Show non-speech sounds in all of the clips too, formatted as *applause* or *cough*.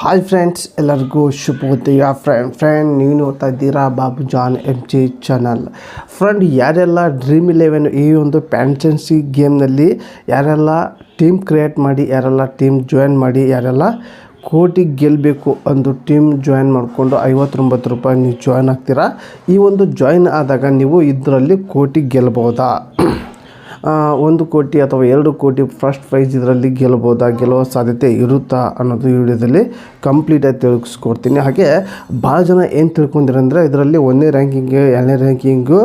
Hi friends ಎಲ್ಲರಿಗೂ ಶುಭೋದಯ friend friend ನೀವು ನೋಡ್ತಾ ಇದ್ದೀರಾ Babu John M G channel friend ಯಾರೆಲ್ಲ ಡ್ರೀಮ್ ಇಲೆವೆನ್ ಈ ಒಂದು ಪ್ಯಾಂಟೆನ್ಸಿ ಗೇಮ್ನಲ್ಲಿ ಯಾರೆಲ್ಲ ಟೀಮ್ ಕ್ರಿಯೇಟ್ ಮಾಡಿ, ಯಾರೆಲ್ಲ ಟೀಮ್ ಜಾಯಿನ್ ಮಾಡಿ, ಯಾರೆಲ್ಲ ಕೋಟಿ ಗೆಲ್ಲಬೇಕು ಒಂದು ಟೀಮ್ ಜಾಯಿನ್ ಮಾಡಿಕೊಂಡು ಐವತ್ತೊಂಬತ್ತು ರೂಪಾಯಿ ನೀವು ಜಾಯ್ನ್ ಆಗ್ತೀರಾ? ಈ ಒಂದು ಜಾಯಿನ್ ಆದಾಗ ನೀವು ಇದರಲ್ಲಿ ಕೋಟಿ ಗೆಲ್ಬೋದಾ? ಒಂದು ಕೋಟಿ ಅಥವಾ ಎರಡು ಕೋಟಿ ಫಸ್ಟ್ ಪ್ರೈಸ್ ಇದರಲ್ಲಿ ಗೆಲ್ಬೋದಾ ಗೆಲ್ಲುವ ಸಾಧ್ಯತೆ ಇರುತ್ತಾ ಅನ್ನೋದು ಈ ವಿಡಿಯೋದಲ್ಲಿ ಕಂಪ್ಲೀಟಾಗಿ ತಿಳಿಸ್ಕೊಡ್ತೀನಿ. ಹಾಗೆ ಭಾಳ ಜನ ಏನು ತಿಳ್ಕೊಂಡಿರಂದರೆ ಇದರಲ್ಲಿ ಒಂದನೇ ರ್ಯಾಂಕಿಂಗ್ ಎರಡನೇ ರ್ಯಾಂಕಿಂಗು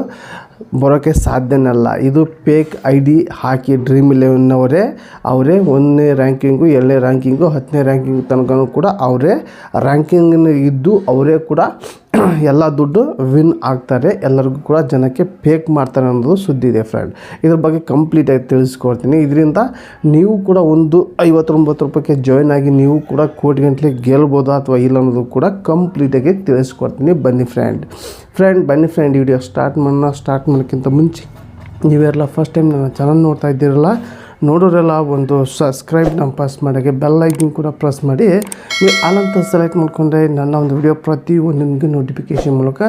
ಬರೋಕ್ಕೆ ಸಾಧ್ಯನಲ್ಲ ಇದು ಪೇಕ್ ಐ ಡಿ ಹಾಕಿ ಡ್ರೀಮ್ ಇಲೆವೆನ್ನವರೇ ಅವರೇ ಒಂದನೇ ರ್ಯಾಂಕಿಂಗು ಎರಡನೇ ರ್ಯಾಂಕಿಂಗು ಹತ್ತನೇ ರ್ಯಾಂಕಿಂಗ್ ತನಕ ಕೂಡ ಅವರೇ ರ್ಯಾಂಕಿಂಗನ್ನು ಇದ್ದು ಅವರೇ ಕೂಡ ಎಲ್ಲ ದುಡ್ಡು ವಿನ್ ಆಗ್ತಾರೆ. ಎಲ್ಲರಿಗೂ ಕೂಡ ಜನಕ್ಕೆ ಫೇಕ್ ಮಾಡ್ತಾರೆ ಅನ್ನೋದು ಸುದ್ದಿ ಇದೆ ಫ್ರೆಂಡ್ ಇದ್ರ ಬಗ್ಗೆ ಕಂಪ್ಲೀಟಾಗಿ ತಿಳಿಸ್ಕೊಡ್ತೀನಿ. ಇದರಿಂದ ನೀವು ಕೂಡ ಒಂದು ಐವತ್ತೊಂಬತ್ತು ರೂಪಾಯಿಗೆ ಜಾಯ್ನ್ ಆಗಿ ನೀವು ಕೂಡ ಕೋಟಿ ಗಂಟಲೆ ಗೆಲ್ಬೋದಾ ಅಥವಾ ಇಲ್ಲ ಅನ್ನೋದು ಕೂಡ ಕಂಪ್ಲೀಟಾಗಿ ತಿಳಿಸ್ಕೊಡ್ತೀನಿ. ಬನ್ನಿ ಫ್ರೆಂಡ್ ಫ್ರೆಂಡ್ ಬನ್ನಿ ಫ್ರೆಂಡ್ ವಿಡಿಯೋ ಸ್ಟಾರ್ಟ್ ಮಾಡೋಣ ಸ್ಟಾರ್ಟ್ ಮಾಡೋಕ್ಕಿಂತ ಮುಂಚೆ ನೀವೆಲ್ಲ ಫಸ್ಟ್ ಟೈಮ್ ನನ್ನ ಚಾನಲ್ ನೋಡ್ತಾ ಇದ್ದೀರಲ್ಲ ನೋಡೋರೆಲ್ಲ ಒಂದು ಸಬ್ಸ್ಕ್ರೈಬ್ ನಮ್ಮ ಪ್ರೆಸ್ ಮಾಡೋಕ್ಕೆ ಬೆಲ್ ಐಕನ್ ಕೂಡ ಪ್ರೆಸ್ ಮಾಡಿ. ನೀವು ಅಲ್ಲಂತ ಸೆಲೆಕ್ಟ್ ಮಾಡಿಕೊಂಡ್ರೆ ನನ್ನ ಒಂದು ವಿಡಿಯೋ ಪ್ರತಿ ನಿಮಗೆ ನೋಟಿಫಿಕೇಷನ್ ಮೂಲಕ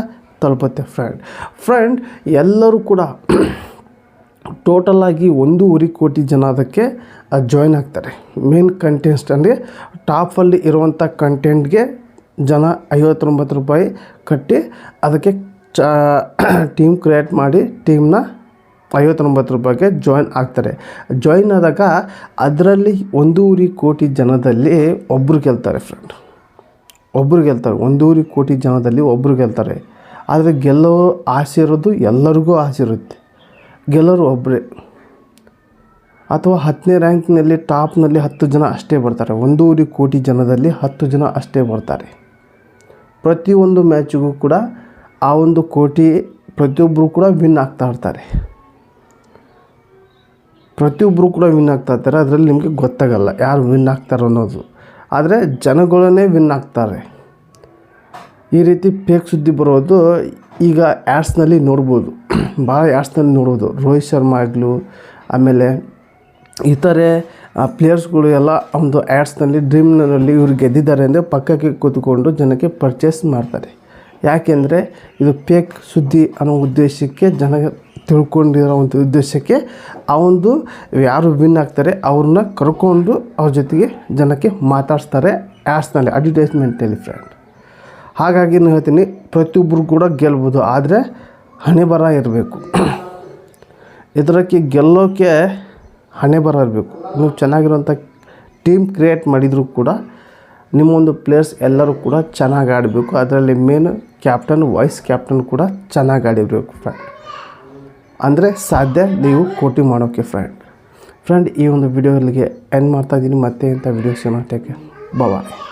ತಲುಪುತ್ತೆ ಫ್ರೆಂಡ್ ಫ್ರೆಂಡ್ ಎಲ್ಲರೂ ಕೂಡ *clears throat* ಟೋಟಲಾಗಿ ಒಂದೂವರೆ ಕೋಟಿ ಜನ ಅದಕ್ಕೆ ಜಾಯ್ನ್ ಆಗ್ತಾರೆ. ಮೇನ್ ಕಂಟೆಂಟ್ಸ್ ಅಂದರೆ ಟಾಪಲ್ಲಿ ಇರುವಂಥ ಕಂಟೆಂಟ್ಗೆ ಜನ ಐವತ್ತೊಂಬತ್ತು ರೂಪಾಯಿ ಕಟ್ಟಿ ಅದಕ್ಕೆ ಚ *clears throat* ಟೀಮ್ ಕ್ರಿಯೇಟ್ ಮಾಡಿ ಟೀಮ್ನ ಐವತ್ತೊಂಬತ್ತು ರೂಪಾಯಿಗೆ ಜಾಯ್ನ್ ಆಗ್ತಾರೆ. ಜಾಯ್ನ್ ಆದಾಗ ಅದರಲ್ಲಿ ಒಂದೂವರೆ ಕೋಟಿ ಜನದಲ್ಲಿ ಒಬ್ಬರು ಗೆಲ್ತಾರೆ ಫ್ರೆಂಡ್ ಒಬ್ಬರು ಗೆಲ್ತಾರೆ. ಒಂದೂವರೆ ಕೋಟಿ ಜನದಲ್ಲಿ ಒಬ್ಬರು ಗೆಲ್ತಾರೆ. ಆದರೆ ಗೆಲ್ಲೋ ಆಸೆ ಇರೋದು ಎಲ್ಲರಿಗೂ ಆಸೆ ಇರುತ್ತೆ. ಗೆಲ್ಲೋರು ಒಬ್ಬರೇ ಅಥವಾ ಹತ್ತನೇ ರ್ಯಾಂಕ್ನಲ್ಲಿ ಟಾಪ್ನಲ್ಲಿ ಹತ್ತು ಜನ ಅಷ್ಟೇ ಬರ್ತಾರೆ. ಒಂದೂವರೆ ಕೋಟಿ ಜನದಲ್ಲಿ ಹತ್ತು ಜನ ಅಷ್ಟೇ ಬರ್ತಾರೆ. ಪ್ರತಿಯೊಂದು ಮ್ಯಾಚಿಗೂ ಕೂಡ ಆ ಒಂದು ಕೋಟಿ ಪ್ರತಿಯೊಬ್ಬರು ಕೂಡ ವಿನ್ ಆಗ್ತಾ ಇರ್ತಾರೆ. ಪ್ರತಿಯೊಬ್ಬರು ಕೂಡ ವಿನ್ ಆಗ್ತಾ ಇರ್ತಾರೆ ಅದರಲ್ಲಿ ನಿಮಗೆ ಗೊತ್ತಾಗಲ್ಲ ಯಾರು ವಿನ್ ಆಗ್ತಾರೆ ಅನ್ನೋದು. ಆದರೆ ಜನಗಳನ್ನೇ ವಿನ್ ಆಗ್ತಾರೆ. ಈ ರೀತಿ ಫೇಕ್ ಸುದ್ದಿ ಬರೋದು ಈಗ ಆ್ಯಡ್ಸ್ನಲ್ಲಿ ನೋಡ್ಬೋದು. *clears throat* ಭಾಳ ಆ್ಯಡ್ಸ್ನಲ್ಲಿ ನೋಡ್ಬೋದು. ರೋಹಿತ್ ಶರ್ಮಾ ಆಗಲು, ಆಮೇಲೆ ಇತರೆ ಪ್ಲೇಯರ್ಸ್ಗಳು ಎಲ್ಲ ಒಂದು ಆ್ಯಡ್ಸ್ನಲ್ಲಿ ಡ್ರೀಮ್ನಲ್ಲಿ ಇವ್ರು ಗೆದ್ದಿದ್ದಾರೆ ಅಂದರೆ ಪಕ್ಕಕ್ಕೆ ಕೂತ್ಕೊಂಡು ಜನಕ್ಕೆ ಪರ್ಚೇಸ್ ಮಾಡ್ತಾರೆ. ಯಾಕೆಂದರೆ ಇದು ಫೇಕ್ ಸುದ್ದಿ ಅನ್ನೋ ಉದ್ದೇಶಕ್ಕೆ ಜನ ತಿಳ್ಕೊಂಡಿರೋ ಒಂದು ಉದ್ದೇಶಕ್ಕೆ ಆ ಒಂದು ಯಾರು ವಿನ್ ಆಗ್ತಾರೆ, ಅವ್ರನ್ನ ಕರ್ಕೊಂಡು ಅವ್ರ ಜೊತೆಗೆ ಜನಕ್ಕೆ ಮಾತಾಡಿಸ್ತಾರೆ ಆ್ಯಡ್ಸ್ನಲ್ಲಿ ಅಡ್ವರ್ಟೈಸ್ಮೆಂಟಲ್ಲಿ ಫ್ರೆಂಡ್. ಹಾಗಾಗಿ ನಾನು ಹೇಳ್ತೀನಿ ಪ್ರತಿಯೊಬ್ಬರು ಕೂಡ ಗೆಲ್ಬೋದು, ಆದರೆ ಹಣೆ ಬರ ಇರಬೇಕು. ಇದರಕ್ಕೆ ಗೆಲ್ಲೋಕ್ಕೆ ಹಣೆ ಬರ ಇರಬೇಕು. ನೀವು ಚೆನ್ನಾಗಿರೋಂಥ ಟೀಮ್ ಕ್ರಿಯೇಟ್ ಮಾಡಿದರೂ ಕೂಡ ನಿಮ್ಮೊಂದು ಪ್ಲೇಯರ್ಸ್ ಎಲ್ಲರೂ ಕೂಡ ಚೆನ್ನಾಗಿ ಆಡಬೇಕು. ಅದರಲ್ಲಿ ಮೇನ್ ಕ್ಯಾಪ್ಟನ್, ವೈಸ್ ಕ್ಯಾಪ್ಟನ್ ಕೂಡ ಚೆನ್ನಾಗಿ ಆಡಿರಬೇಕು ಫ್ರೆಂಡ್. ಅಂದರೆ ಸಾಧ್ಯ ನೀವು ಕೋಟಿ ಮಾಡೋಕ್ಕೆ ಫ್ರೆಂಡ್ ಫ್ರೆಂಡ್ ಈ ಒಂದು ವಿಡಿಯೋ ಎಂಡ್ ಮಾಡ್ತಾಯಿದ್ದೀನಿ ಮತ್ತೆ ಇಂಥ ವಿಡಿಯೋಸ್ ಮಾಡ್ತೇಕೆ? ಬಾಯ್